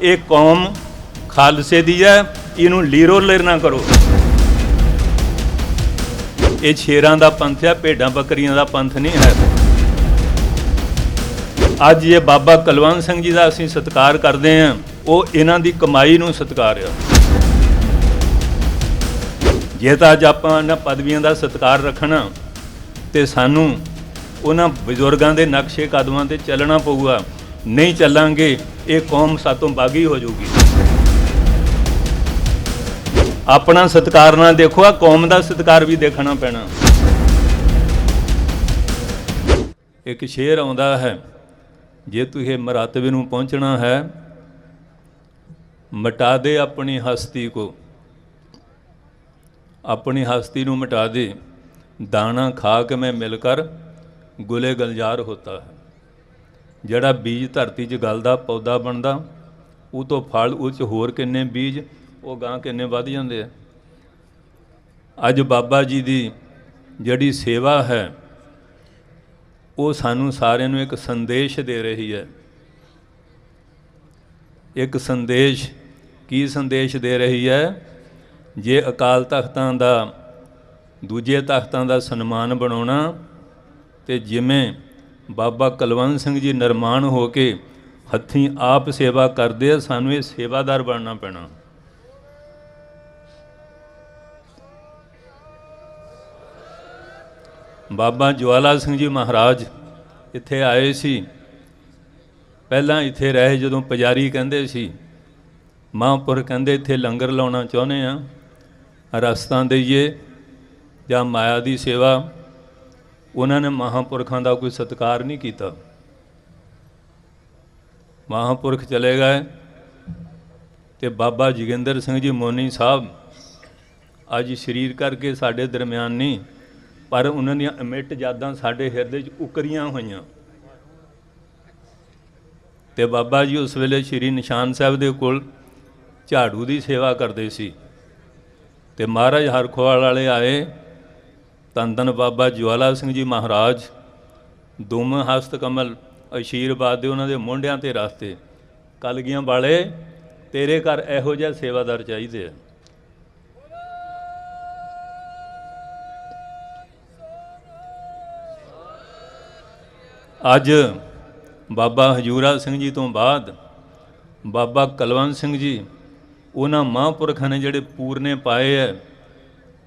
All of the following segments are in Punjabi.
ਇਹ ਕੌਮ ਖਾਲਸੇ ਦੀ ਹੈ, ਇਹਨੂੰ ਲੀਰੋ ਲੇਰ ਨਾ ਕਰੋ। ਇਹ ਸ਼ੇਰਾਂ ਦਾ ਪੰਥ ਹੈ, ਭੇਡਾਂ ਬੱਕਰੀਆਂ ਦਾ ਪੰਥ ਨਹੀਂ ਹੈ। ਅੱਜ ਇਹ ਬਾਬਾ ਕਲਵੰਤ ਸਿੰਘ ਜੀ ਦਾ ਅਸੀਂ ਸਤਿਕਾਰ ਕਰਦੇ ਹਾਂ, ਉਹ ਇਹਨਾਂ ਦੀ ਕਮਾਈ ਨੂੰ ਸਤਿਕਾਰ ਆ। ਜੇ ਤਾਂ ਅੱਜ ਆਪਾਂ ਇਹਨਾਂ ਪਦਵੀਆਂ ਦਾ ਸਤਿਕਾਰ ਰੱਖਣਾ, ਤੇ ਸਾਨੂੰ ਉਹਨਾਂ ਬਜ਼ੁਰਗਾਂ ਦੇ ਨਕਸ਼ੇ ਕਦਮਾਂ ਤੇ ਚੱਲਣਾ ਪਊਗਾ। ਨਹੀਂ ਚੱਲਾਂਗੇ, ਇਹ ਕੌਮ ਸਾਤੋਂ ਬਾਗੀ ਹੋ ਜਾਊਗੀ। ਆਪਣਾ ਸਤਿਕਾਰ ਨਾ ਦੇਖੋ ਆ ਕੌਮ ਦਾ ਸਤਿਕਾਰ ਵੀ ਦੇਖਣਾ ਪੈਣਾ। ਇੱਕ ਸ਼ੇਰ ਆਉਂਦਾ ਹੈ, ਜੇ ਤੁਸੀਂ ਇਹ ਮਰਾਤਬੇ ਨੂੰ ਪਹੁੰਚਣਾ ਹੈ, ਮਟਾ ਦੇ ਆਪਣੀ ਹਸਤੀ ਕੋ। ਆਪਣੀ ਹਸਤੀ ਨੂੰ ਮਿਟਾ ਦੇ, ਦਾਣਾ ਖਾ ਕੇ ਮੈਂ ਮਿਲ ਕਰ ਗੁਲੇ ਗਲਜਾਰ ਹੁੰਦਾ ਹੈ। ਜਿਹੜਾ ਬੀਜ ਧਰਤੀ 'ਚ ਗਲਦਾ ਪੌਦਾ ਬਣਦਾ, ਉਹ ਤੋਂ ਫਲ ਉਹ 'ਚ ਹੋਰ ਕਿੰਨੇ ਬੀਜ, ਉਹ ਗਾਂ ਕਿੰਨੇ ਵੱਧ ਜਾਂਦੇ ਆ। ਅੱਜ ਬਾਬਾ ਜੀ ਦੀ ਜਿਹੜੀ ਸੇਵਾ ਹੈ, ਉਹ ਸਾਨੂੰ ਸਾਰਿਆਂ ਨੂੰ ਇੱਕ ਸੰਦੇਸ਼ ਦੇ ਰਹੀ ਹੈ। ਇੱਕ ਸੰਦੇਸ਼ ਕੀ ਸੰਦੇਸ਼ ਦੇ ਰਹੀ ਹੈ? ਜੇ ਅਕਾਲ ਤਖਤਾਂ ਦਾ, ਦੂਜੇ ਤਖਤਾਂ ਦਾ ਸਨਮਾਨ ਬਣਾਉਣਾ, ਤੇ ਜਿਵੇਂ ਬਾਬਾ ਕੁਲਵੰਤ ਸਿੰਘ ਜੀ ਨਿਰਮਾਣ ਹੋ ਕੇ ਹੱਥੀਂ ਆਪ ਸੇਵਾ ਕਰਦੇ ਆ, ਸਾਨੂੰ ਇਹ ਸੇਵਾਦਾਰ ਬਣਨਾ ਪੈਣਾ। ਬਾਬਾ ਜਵਾਲਾ ਸਿੰਘ ਜੀ ਮਹਾਰਾਜ ਇੱਥੇ ਆਏ ਸੀ। ਪਹਿਲਾਂ ਇੱਥੇ ਰਹੇ ਜਦੋਂ ਪੁਜਾਰੀ ਕਹਿੰਦੇ ਸੀ ਮਹਾਂਪੁਰ ਕਹਿੰਦੇ ਇੱਥੇ ਲੰਗਰ ਲਾਉਣਾ ਚਾਹੁੰਦੇ ਆ, ਰਸਤਾ ਦੇਈਏ ਜਾਂ ਮਾਇਆ ਦੀ ਸੇਵਾ ਉਹਨਾਂ ਨੇ ਮਹਾਂਪੁਰਖਾਂ ਦਾ ਕੋਈ ਸਤਿਕਾਰ ਨਹੀਂ ਕੀਤਾ। ਮਹਾਂਪੁਰਖ ਚਲੇ ਗਏ ਤੇ ਬਾਬਾ ਜੋਗਿੰਦਰ ਸਿੰਘ ਜੀ ਮੋਨੀ ਸਾਹਿਬ ਅੱਜ ਸਰੀਰ ਕਰਕੇ ਸਾਡੇ ਦਰਮਿਆਨ ਨਹੀਂ, ਪਰ ਉਹਨਾਂ ਦੀਆਂ ਅਮਿੱਟ ਯਾਦਾਂ ਸਾਡੇ ਹਿਰਦੇ 'ਚ ਉਕਰੀਆਂ ਹੋਈਆਂ। ਤੇ ਬਾਬਾ ਜੀ ਉਸ ਵੇਲੇ ਸ਼੍ਰੀ ਨਿਸ਼ਾਨ ਸਾਹਿਬ ਦੇ ਕੋਲ ਝਾੜੂ ਦੀ ਸੇਵਾ ਕਰਦੇ ਸੀ। ਤੇ ਮਹਾਰਾਜ ਹਰਖੋਵਾਲ ਵਾਲੇ ਆਏ ਧੰਨ ਧੰਨ ਬਾਬਾ ਜਵਾਲਾ ਸਿੰਘ ਜੀ ਮਹਾਰਾਜ ਦੋਵੇਂ ਹਸਤ ਕਮਲ, ਅਸ਼ੀਰਵਾਦ ਦੇ ਉਹਨਾਂ ਦੇ ਮੋਢਿਆਂ ਤੇ ਰਸਤੇ। ਕਲਗੀਆਂ ਵਾਲੇ, ਤੇਰੇ ਘਰ ਇਹੋ ਜਿਹਾ ਸੇਵਾਦਾਰ ਚਾਹੀਦੇ ਆ। ਅੱਜ ਬਾਬਾ ਹਜੂਰਾ ਸਿੰਘ ਜੀ ਤੋਂ ਬਾਅਦ ਬਾਬਾ ਕਲਵੰਤ ਸਿੰਘ ਜੀ, ਉਹਨਾਂ ਮਹਾਂਪੁਰਖਾਂ ਨੇ ਜਿਹੜੇ ਪੂਰਨੇ ਪਾਏ ਐ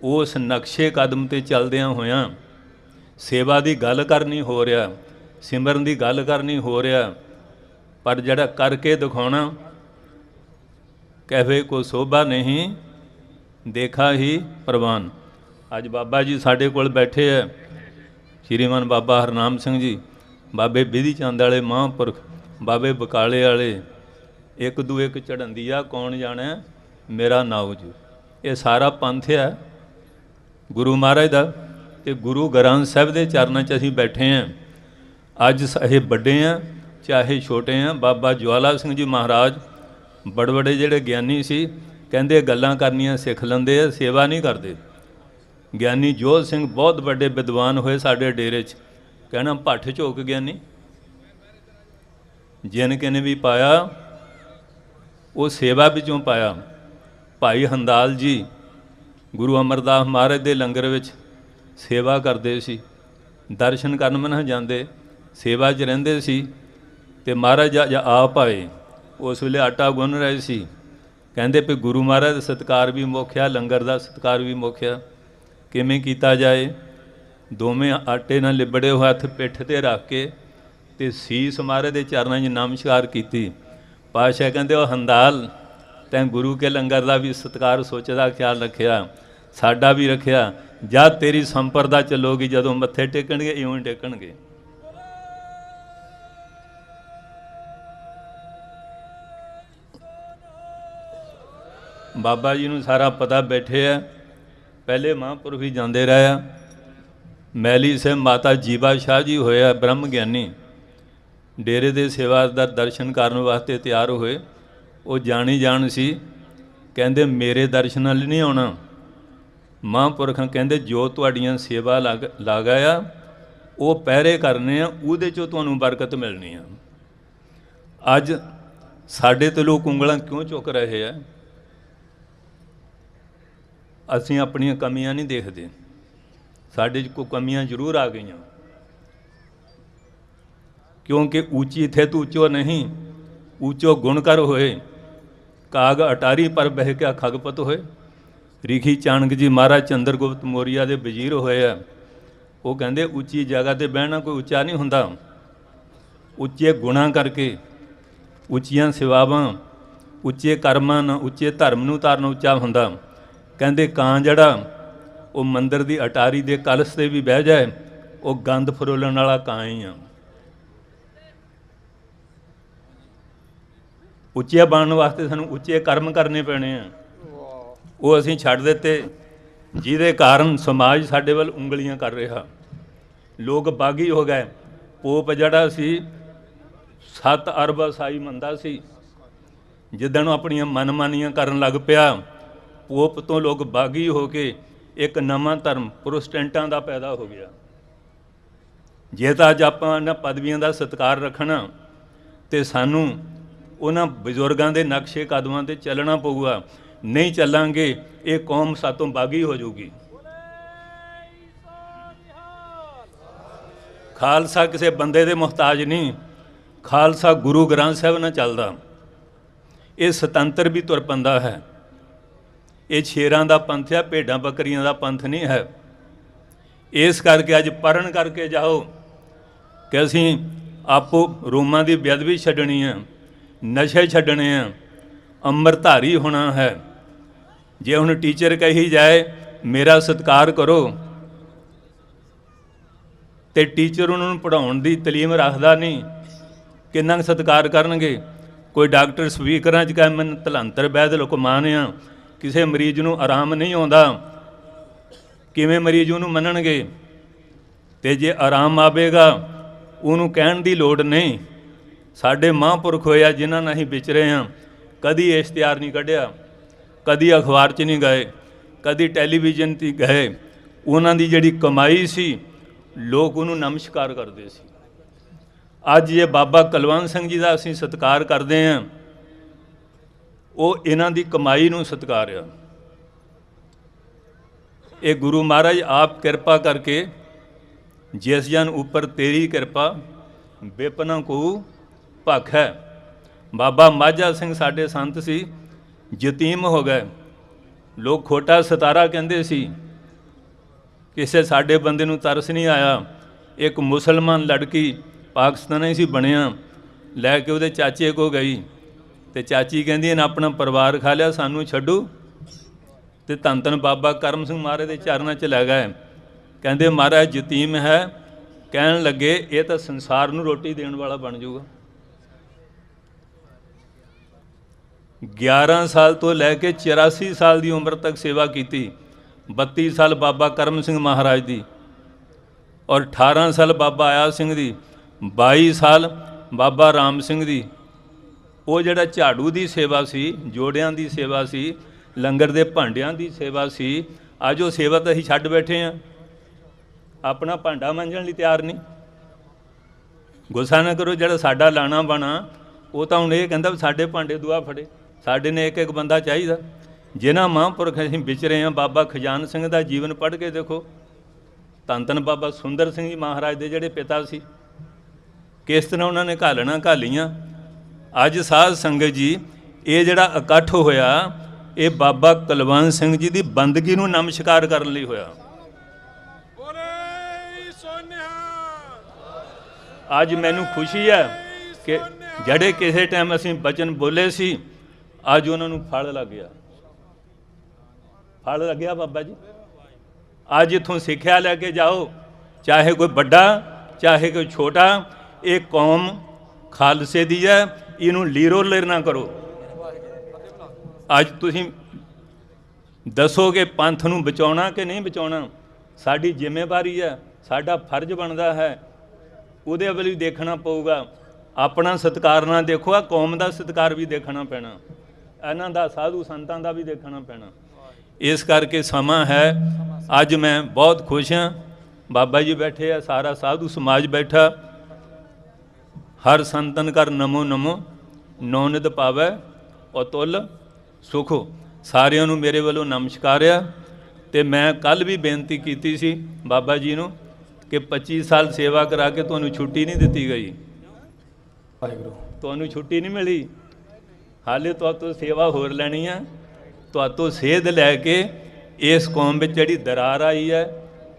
ਉਸ ਨਕਸ਼ੇ ਕਦਮ ਤੇ ਚੱਲਦਿਆਂ ਹੋਇਆਂ ਸੇਵਾ ਦੀ ਗੱਲ ਕਰਨੀ ਹੋ ਰਿਹਾ, ਸਿਮਰਨ ਦੀ ਗੱਲ ਕਰਨੀ ਹੋ ਰਿਹਾ, ਪਰ ਜਿਹੜਾ ਕਰਕੇ ਦਿਖਾਉਣਾ ਕਹਵੇ ਕੋ ਸੋਭਾ ਨਹੀਂ, ਦੇਖਾ ਹੀ ਪ੍ਰਵਾਨ। ਅੱਜ ਬਾਬਾ ਜੀ ਸਾਡੇ ਕੋਲ ਬੈਠੇ ਐ ਸ਼੍ਰੀਮਾਨ ਬਾਬਾ ਹਰਨਾਮ ਸਿੰਘ ਜੀ, ਬਾਬੇ ਬਿਧੀ ਚੰਦ ਵਾਲੇ ਮਹਾਂਪੁਰਖ, ਬਾਬੇ ਬਕਾਲੇ ਵਾਲੇ, ਇੱਕ ਦੂਏ ਇੱਕ ਚੜੰਦੀ ਕੌਣ ਜਾਣੈ? ਮੇਰਾ ਨਾਉ ਜੀ। ਇਹ ਸਾਰਾ ਪੰਥ ਹੈ ਗੁਰੂ ਮਹਾਰਾਜ ਦਾ ਤੇ ਗੁਰੂ ਗ੍ਰੰਥ ਸਾਹਿਬ ਦੇ ਚਰਨਾਂ 'ਚ ਅਸੀਂ ਬੈਠੇ ਆਂ। ਅੱਜ ਇਹ ਵੱਡੇ ਆਂ, ਚਾਹੇ ਛੋਟੇ ਆਂ, ਬਾਬਾ ਜਵਾਲਾ ਸਿੰਘ ਜੀ ਮਹਾਰਾਜ ਬੜੇ ਬੜੇ ਜਿਹੜੇ ਗਿਆਨੀ ਸੀ, ਕਹਿੰਦੇ ਗੱਲਾਂ ਕਰਨੀਆਂ ਸਿੱਖ ਲੈਂਦੇ ਆ, ਸੇਵਾ ਨਹੀਂ ਕਰਦੇ। ਗਿਆਨੀ ਜੋਤ ਸਿੰਘ ਬਹੁਤ ਵੱਡੇ ਵਿਦਵਾਨ ਹੋਏ ਸਾਡੇ ਡੇਰੇ 'ਚ। ਕਹਿਣਾ ਭੱਠ ਝੋਕ ਗਿਆਨੀ। ਜਿਨ ਕਿਨੇ ਵੀ ਪਾਇਆ, ਉਹ ਸੇਵਾ ਵਿੱਚੋਂ ਪਾਇਆ। ਭਾਈ ਹੰਦਾਲ ਜੀ ਗੁਰੂ ਅਮਰਦਾਸ ਮਹਾਰਾਜ ਦੇ ਲੰਗਰ ਵਿੱਚ ਸੇਵਾ ਕਰਦੇ ਸੀ। ਦਰਸ਼ਨ ਕਰਨ ਮਨ ਜਾਂਦੇ, ਸੇਵਾ 'ਚ ਰਹਿੰਦੇ ਸੀ ਤੇ ਮਹਾਰਾਜ ਜਦ ਆਪ ਆਏ। ਉਸ ਵੇਲੇ ਆਟਾ ਗੁੰਨ ਰਹੇ ਸੀ। ਕਹਿੰਦੇ ਵੀ ਗੁਰੂ ਮਹਾਰਾਜ ਦਾ ਸਤਕਾਰ ਵੀ ਮੁਖਿਆ, ਲੰਗਰ ਦਾ ਸਤਕਾਰ ਵੀ ਮੁਖਿਆ। ਕਿਵੇਂ ਕੀਤਾ ਜਾਏ? ਦੋਵੇਂ ਆਟੇ ਨਾਲ ਲਿਬੜੇ ਹੋਏ ਹੱਥ ਪਿੱਠ ਤੇ ਰੱਖ ਕੇ ਤੇ ਸੀਸ ਮਹਾਰਾਜ ਦੇ ਚਰਨਾਂ 'ਚ ਨਮਸਕਾਰ ਕੀਤੀ। ਪਾਸ਼ਾ ਕਹਿੰਦੇ, ਉਹ ਹੰਦਾਲ ਤੈਂ ਗੁਰੂ ਕੇ ਲੰਗਰ ਦਾ ਵੀ ਸਤਕਾਰ ਸੋਚਦਾ ਖਿਆਲ ਰੱਖਿਆ, ਸਾਡਾ ਵੀ ਰੱਖਿਆ। ਜਦ ਤੇਰੀ ਸੰਪਰਦਾ ਚੱਲੋਗੀ, ਜਦੋਂ ਮੱਥੇ ਟੇਕਣਗੇ, ਇਉਂ ਹੀ ਟੇਕਣਗੇ। ਬਾਬਾ ਜੀ ਨੂੰ ਸਾਰਾ ਪਤਾ ਬੈਠੇ ਆ। ਪਹਿਲੇ ਮਹਾਂਪੁਰਖ ਹੀ ਜਾਂਦੇ ਰਹੇ ਆ। ਮੈਲੀ ਸੇ ਮਾਤਾ ਜੀਵਾ ਸ਼ਾਹ ਜੀ ਹੋਇਆ ਬ੍ਰਹਮ ਗਿਆਨੀ ਡੇਰੇ ਦੇ ਸੇਵਾਦਾਰ ਦਰਸ਼ਨ ਕਰਨ ਵਾਸਤੇ ਤਿਆਰ ਹੋਏ। ਉਹ ਜਾਣੀ ਜਾਣ ਸੀ। ਕਹਿੰਦੇ, ਮੇਰੇ ਦਰਸ਼ਨਾਂ ਲਈ ਨਹੀਂ ਆਉਣਾ। ਮਹਾਂਪੁਰਖਾਂ ਕਹਿੰਦੇ, ਜੋ ਤੁਹਾਡੀਆਂ ਸੇਵਾ ਲੱਗ ਲਾਗਾ ਆ ਉਹ ਪਹਿਰੇ ਕਰਨੇ ਆ, ਉਹਦੇ ਚੋਂ ਤੁਹਾਨੂੰ ਬਰਕਤ ਮਿਲਣੀ ਆ। ਅੱਜ ਸਾਡੇ ਤੇ ਲੋਕ ਉਂਗਲਾਂ ਕਿਉਂ ਚੁੱਕ ਰਹੇ ਆ? ਅਸੀਂ ਆਪਣੀਆਂ ਕਮੀਆਂ ਨਹੀਂ ਦੇਖਦੇ। ਸਾਡੇ 'ਚ ਕੋਈ ਕਮੀਆਂ ਜ਼ਰੂਰ ਆ ਗਈਆਂ। ਕਿਉਂਕਿ ਉੱਚੀ ਥੇ ਤੂੰ ਉੱਚੋ ਨਹੀਂ, ਉੱਚੋ ਗੁਣ ਕਰ ਹੋਏ। ਕਾਗ ਅਟਾਰੀ ਪਰ ਬਹਿ ਕੇ ਖਗਪਤ ਹੋਏ। ਰਿਖੀ ਚਾਣਕ ਜੀ ਮਹਾਰਾਜ ਚੰਦਰਗੁਪਤ ਮੋਰੀਆ ਦੇ ਵਜ਼ੀਰ ਹੋਏ ਆ। ਉਹ ਕਹਿੰਦੇ, ਉੱਚੀ ਜਗ੍ਹਾ ਤੇ ਬਹਿਣਾ ਕੋਈ ਉੱਚਾ ਨਹੀਂ ਹੁੰਦਾ। ਉੱਚੇ ਗੁਣਾ ਕਰਕੇ, ਉੱਚੀਆਂ ਸੇਵਾਵਾਂ, ਉੱਚੇ ਕਰਮਾਂ ਨਾਲ, ਉੱਚੇ ਧਰਮ ਨੂੰ ਧਾਰਨ ਉੱਚਾ ਹੁੰਦਾ। ਕਹਿੰਦੇ ਕਾਂ ਜਿਹੜਾ ਉਹ ਮੰਦਰ ਦੀ ਅਟਾਰੀ ਦੇ ਕਲਸ਼ ਤੇ ਵੀ ਬਹਿ ਜਾਏ, ਉਹ ਗੰਦ ਫਰੋਲਣ ਵਾਲਾ ਕਾਂ ਹੀ ਆ। ਉੱਚੇ ਬਣਨ ਵਾਸਤੇ ਸਾਨੂੰ ਉੱਚੇ ਕਰਮ ਕਰਨੇ ਪੈਣੇ ਆ। ਉਹ ਅਸੀਂ ਛੱਡ ਦਿੱਤੇ, ਜਿਹਦੇ ਕਾਰਨ ਸਮਾਜ ਸਾਡੇ ਵੱਲ ਉਂਗਲੀਆਂ ਕਰ ਰਿਹਾ। ਲੋਕ ਬਾਗੀ ਹੋ ਗਏ। ਪੋਪ ਜਿਹੜਾ ਸੀ 7 ਅਰਬ ਸਾਈ ਮੰਦਾ ਸੀ। ਜਿੱਦਣ ਉਹ ਆਪਣੀਆਂ ਮਨਮਾਨੀਆਂ ਕਰਨ ਲੱਗ ਪਿਆ, ਪੋਪ ਤੋਂ ਲੋਕ ਬਾਗੀ ਹੋ ਕੇ ਇੱਕ ਨਵਾਂ ਧਰਮ ਪ੍ਰੋਟੈਸਟੈਂਟਾਂ ਦਾ ਪੈਦਾ ਹੋ ਗਿਆ। ਜੇ ਤਾਂ ਅੱਜ ਆਪਾਂ ਇਹਨਾਂ ਪਦਵੀਆਂ ਦਾ ਸਤਿਕਾਰ ਰੱਖਣਾ ਤੇ ਸਾਨੂੰ ਉਹਨਾਂ ਬਜ਼ੁਰਗਾਂ ਦੇ ਨਕਸ਼ੇ ਕਦਮਾਂ ਤੇ ਚੱਲਣਾ ਪਊਗਾ। ਨਹੀਂ ਚੱਲਾਂਗੇ, ਇਹ ਕੌਮ ਸਾਤੋਂ ਬਾਗੀ ਹੋ ਜਾਊਗੀ। ਖਾਲਸਾ ਕਿਸੇ ਬੰਦੇ ਦੇ ਮੁਹਤਾਜ ਨਹੀਂ। ਖਾਲਸਾ ਗੁਰੂ ਗ੍ਰੰਥ ਸਾਹਿਬ ਨਾਲ ਚੱਲਦਾ। ਇਹ ਸੁਤੰਤਰ ਵੀ ਤੁਰ ਪੰਦਾ ਹੈ। ਇਹ ਸ਼ੇਰਾਂ ਦਾ ਪੰਥ ਹੈ ਭੇਡਾਂ ਬੱਕਰੀਆਂ ਦਾ ਪੰਥ ਨਹੀਂ ਹੈ। ਇਸ ਕਰਕੇ ਅੱਜ ਪਰਨ ਕਰਕੇ ਜਾਓ ਕਿ ਅਸੀਂ ਆਪੋ ਰੋਮਾਂ ਦੀ ਬੇਅਦਬੀ ਛੱਡਣੀ ਹੈ। ਨਸ਼ੇ ਛੱਡਣੇ ਆ, ਅੰਮ੍ਰਿਤਧਾਰੀ ਹੋਣਾ ਹੈ। ਜੇ ਹੁਣ ਟੀਚਰ ਕਹੀ ਜਾਏ, ਮੇਰਾ ਸਤਿਕਾਰ ਕਰੋ, ਤੇ ਟੀਚਰ ਉਹਨਾਂ ਨੂੰ ਪੜਾਉਣ ਦੀ ਤਾਲੀਮ ਰੱਖਦਾ ਨਹੀਂ, ਕਿੰਨਾ ਕੁ ਸਤਿਕਾਰ ਕਰਨਗੇ? ਕੋਈ ਡਾਕਟਰ ਸਪੀਕਰਾਂ 'ਚ ਕਹੇ ਮੈਂ ਤਲੰਤਰ ਵੈਦ ਲੁਕਮਾਨ ਆ, ਕਿਸੇ ਮਰੀਜ਼ ਨੂੰ ਆਰਾਮ ਨਹੀਂ ਆਉਂਦਾ। ਕਿਵੇਂ ਮਰੀਜ਼ ਉਹਨੂੰ ਮੰਨਣਗੇ? ਤੇ ਜੇ ਆਰਾਮ ਆਵੇਗਾ, ਉਹਨੂੰ ਕਹਿਣ ਦੀ ਲੋੜ ਨਹੀਂ। ਸਾਡੇ ਮਹਾਂਪੁਰਖ ਹੋਇਆ ਜਿਨ੍ਹਾਂ ਨਾਲ ਅਸੀਂ ਵਿਚਰੇ ਹਾਂ। ਕਦੀ ਇਸ਼ਤਿਹਾਰ ਨਹੀਂ ਕੱਢਿਆ, ਕਦੀ ਅਖਬਾਰ 'ਚ ਨਹੀਂ ਗਏ, ਕਦੀ ਟੈਲੀਵਿਜ਼ਨ 'ਤੇ ਗਏ। ਉਹਨਾਂ ਦੀ ਜਿਹੜੀ ਕਮਾਈ ਸੀ, ਲੋਕ ਉਹਨੂੰ ਨਮਸਕਾਰ ਕਰਦੇ ਸੀ। ਅੱਜ ਇਹ ਬਾਬਾ ਕੁਲਵੰਤ ਸਿੰਘ ਜੀ ਦਾ ਅਸੀਂ ਸਤਿਕਾਰ ਕਰਦੇ ਹਾਂ। ਉਹ ਇਹਨਾਂ ਦੀ ਕਮਾਈ ਨੂੰ ਸਤਿਕਾਰਿਆ। ਇਹ ਗੁਰੂ ਮਹਾਰਾਜ ਆਪ ਕਿਰਪਾ ਕਰਕੇ, ਜਿਸ ਜਨ ਉੱਪਰ ਤੇਰੀ ਕਿਰਪਾ, ਬੇਪਨਾ ਕੋ ਭਖ ਹੈ। ਬਾਬਾ ਮਾਝਾ ਸਿੰਘ ਸਾਡੇ ਸੰਤ ਸੀ, ਯਤੀਮ ਹੋ ਗਏ। ਲੋਕ ਖੋਟਾ ਸਤਾਰਾ ਕਹਿੰਦੇ ਸੀ, ਕਿਸੇ ਸਾਡੇ ਬੰਦੇ ਨੂੰ ਤਰਸ ਨਹੀਂ ਆਇਆ। ਇੱਕ ਮੁਸਲਮਾਨ ਲੜਕੀ ਪਾਕਿਸਤਾਨੀ ਸੀ ਬਣਿਆ, ਲੈ ਕੇ ਉਹਦੇ ਚਾਚੇ ਕੋ ਗਈ। ਤੇ ਚਾਚੀ ਕਹਿੰਦੀ, ਇਹਨਾਂ ਆਪਣਾ ਪਰਿਵਾਰ ਖਾ ਲਿਆ, ਸਾਨੂੰ ਛੱਡੋ। ਤੇ ਧੰਨ ਧੰਨ ਬਾਬਾ ਕਰਮ ਸਿੰਘ ਮਹਾਰਾਜ ਦੇ ਚਰਨਾਂ 'ਚ ਲੈ ਗਏ। ਕਹਿੰਦੇ, ਮਹਾਰਾਜ ਯਤੀਮ ਹੈ। ਕਹਿਣ ਲੱਗੇ, ਇਹ ਤਾਂ ਸੰਸਾਰ ਨੂੰ ਰੋਟੀ ਦੇਣ ਵਾਲਾ ਬਣ ਜਾਊਗਾ। 11 ਸਾਲ ਤੋਂ ਲੈ ਕੇ 84 ਸਾਲ ਦੀ ਉਮਰ ਤੱਕ ਸੇਵਾ ਕੀਤੀ 32 ਸਾਲ ਬਾਬਾ ਕਰਮ ਸਿੰਘ ਮਹਾਰਾਜ ਦੀ ਔਰ 18 ਸਾਲ ਬਾਬਾ ਆਇਆ ਸਿੰਘ ਦੀ 22 ਸਾਲ ਬਾਬਾ ਰਾਮ ਸਿੰਘ ਦੀ। ਉਹ ਜਿਹੜਾ ਝਾੜੂ ਦੀ ਸੇਵਾ ਸੀ, ਜੋੜਿਆਂ ਦੀ ਸੇਵਾ ਸੀ, ਲੰਗਰ ਦੇ ਭਾਂਡਿਆਂ ਦੀ ਸੇਵਾ ਸੀ, ਅੱਜ ਉਹ ਸੇਵਾ ਤਾਂ ਅਸੀਂ ਛੱਡ ਬੈਠੇ ਆ ਆਪਣਾ ਭਾਂਡਾ ਮਾਂਜਣ ਲਈ ਤਿਆਰ ਨਹੀਂ। ਗੁੱਸਾ ਨਾ ਕਰੋ, ਜਿਹੜਾ ਸਾਡਾ ਲਾਣਾ ਬਣਾ ਉਹ ਤਾਂ ਹੁਣ ਇਹ ਕਹਿੰਦਾ ਵੀ ਸਾਡੇ ਭਾਂਡੇ ਦੁਆ ਫੜੇ। ਸਾਡੇ ਨੇ ਇੱਕ ਇੱਕ ਬੰਦਾ ਚਾਹੀਦਾ। ਜਿਨ੍ਹਾਂ ਮਹਾਂਪੁਰਖ ਅਸੀਂ ਵਿਚਰੇ ਆ ਬਾਬਾ ਖਜ਼ਾਨ ਸਿੰਘ ਦਾ ਜੀਵਨ ਪੜ੍ਹ ਕੇ ਦੇਖੋ। ਧੰਨ ਧੰਨ ਬਾਬਾ ਸੁੰਦਰ ਸਿੰਘ ਜੀ ਮਹਾਰਾਜ ਦੇ ਜਿਹੜੇ ਪਿਤਾ ਸੀ। ਕਿਸ ਤਰ੍ਹਾਂ ਉਹਨਾਂ ਨੇ ਘਾਲਣਾ ਘਾਲੀਆਂ। ਅੱਜ ਸਾਧ ਸੰਗਤ ਜੀ ਇਹ ਜਿਹੜਾ ਇਕੱਠ ਹੋਇਆ ਇਹ ਬਾਬਾ ਕੁਲਵੰਤ ਸਿੰਘ ਜੀ ਦੀ ਬੰਦਗੀ ਨੂੰ ਨਮਸਕਾਰ ਕਰਨ ਲਈ ਹੋਇਆ। ਅੱਜ ਮੈਨੂੰ ਖੁਸ਼ੀ ਹੈ ਕਿ ਜਿਹੜੇ ਕਿਸੇ ਟਾਈਮ ਅਸੀਂ ਬਚਨ ਬੋਲੇ ਸੀ ਅੱਜ ਉਹਨਾਂ ਨੂੰ ਫਲ ਲੱਗ ਗਿਆ। ਫਲ ਲੱਗਿਆ ਬਾਬਾ ਜੀ। ਅੱਜ ਇਥੋਂ ਸਿੱਖਿਆ ਲੈ ਕੇ ਜਾਓ, ਚਾਹੇ ਕੋਈ ਵੱਡਾ, ਚਾਹੇ ਕੋਈ ਛੋਟਾ, ਇਹ ਕੌਮ ਖਾਲਸੇ ਦੀ ਹੈ, ਇਹਨੂੰ ਲੀਰੋ ਲੇਰ ਨਾ ਕਰੋ। ਅੱਜ ਤੁਸੀਂ ਦੱਸੋਗੇ ਪੰਥ ਨੂੰ ਬਚਾਉਣਾ ਕਿ ਨਹੀਂ ਬਚਾਉਣਾ? ਸਾਡੀ ਜ਼ਿੰਮੇਵਾਰੀ ਹੈ, ਸਾਡਾ ਫਰਜ਼ ਬਣਦਾ ਹੈ। ਉਹਦੇ ਵੱਲ ਵੀ ਦੇਖਣਾ ਪਊਗਾ। ਆਪਣਾ ਸਤਿਕਾਰ ਨਾ ਦੇਖੋ ਆ ਕੌਮ ਦਾ ਸਤਿਕਾਰ ਵੀ ਦੇਖਣਾ ਪੈਣਾ। ਇਹਨਾਂ ਦਾ ਸਾਧੂ ਸੰਤਾਂ ਦਾ ਵੀ ਦੇਖਣਾ ਪੈਣਾ। ਇਸ ਕਰਕੇ ਸਮਾਂ ਹੈ। ਅੱਜ ਮੈਂ ਬਹੁਤ ਖੁਸ਼ ਹਾਂ। ਬਾਬਾ ਜੀ ਬੈਠੇ ਆ ਸਾਰਾ ਸਾਧੂ ਸਮਾਜ ਬੈਠਾ। ਹਰ ਸੰਤਨ ਕਰ ਨਮੋ ਨਮੋ ਨੌਨਿਤ ਪਾਵੈ ਅਤੁੱਲ ਸੁਖੋ। ਸਾਰਿਆਂ ਨੂੰ ਮੇਰੇ ਵੱਲੋਂ ਨਮਸਕਾਰ ਆ। ਤੇ ਮੈਂ ਕੱਲ ਵੀ ਬੇਨਤੀ ਕੀਤੀ ਸੀ ਬਾਬਾ ਜੀ ਨੂੰ ਕਿ 25 ਸਾਲ ਸੇਵਾ ਕਰਾ ਕੇ ਤੁਹਾਨੂੰ ਛੁੱਟੀ ਨਹੀਂ ਦਿੱਤੀ ਗਈ। ਵਾਹਿਗੁਰੂ। ਤੁਹਾਨੂੰ ਛੁੱਟੀ ਨਹੀਂ ਮਿਲੀ? ਹਾਲੇ ਤੁਹਾਤੋਂ ਸੇਵਾ ਹੋਰ ਲੈਣੀ ਆ। ਤੁਹਾਤੋਂ ਸੇਧ ਲੈ ਕੇ ਇਸ ਕੌਮ ਵਿੱਚ ਜਿਹੜੀ ਦਰਾਰ ਆਈ ਹੈ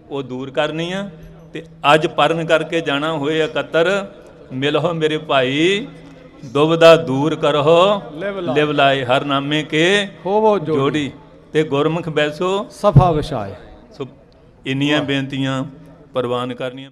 ਉਹ ਦੂਰ ਕਰਨੀ ਆ ਤੇ ਅੱਜ ਪਰਨ ਕਰਕੇ ਜਾਣਾ ਹੋਏ ਇਕੱਤਰ ਮਿਲੋ ਮੇਰੇ ਭਾਈ ਦੁਬਦਾ ਦੂਰ ਕਰੋ ਲਿਵ ਲਾਏ। ਹਰ ਨਾਮੇ ਕੇ ਹੋਵੋ ਜੋੜੀ। ਜੋੜੀ। ਤੇ ਗੁਰਮੁਖ ਬੈਸੋ ਸਫਾ ਵਿਛਾਏ। ਸੋ ਇੰਨੀਆਂ ਬੇਨਤੀਆਂ ਪ੍ਰਵਾਨ ਕਰਨੀਆਂ।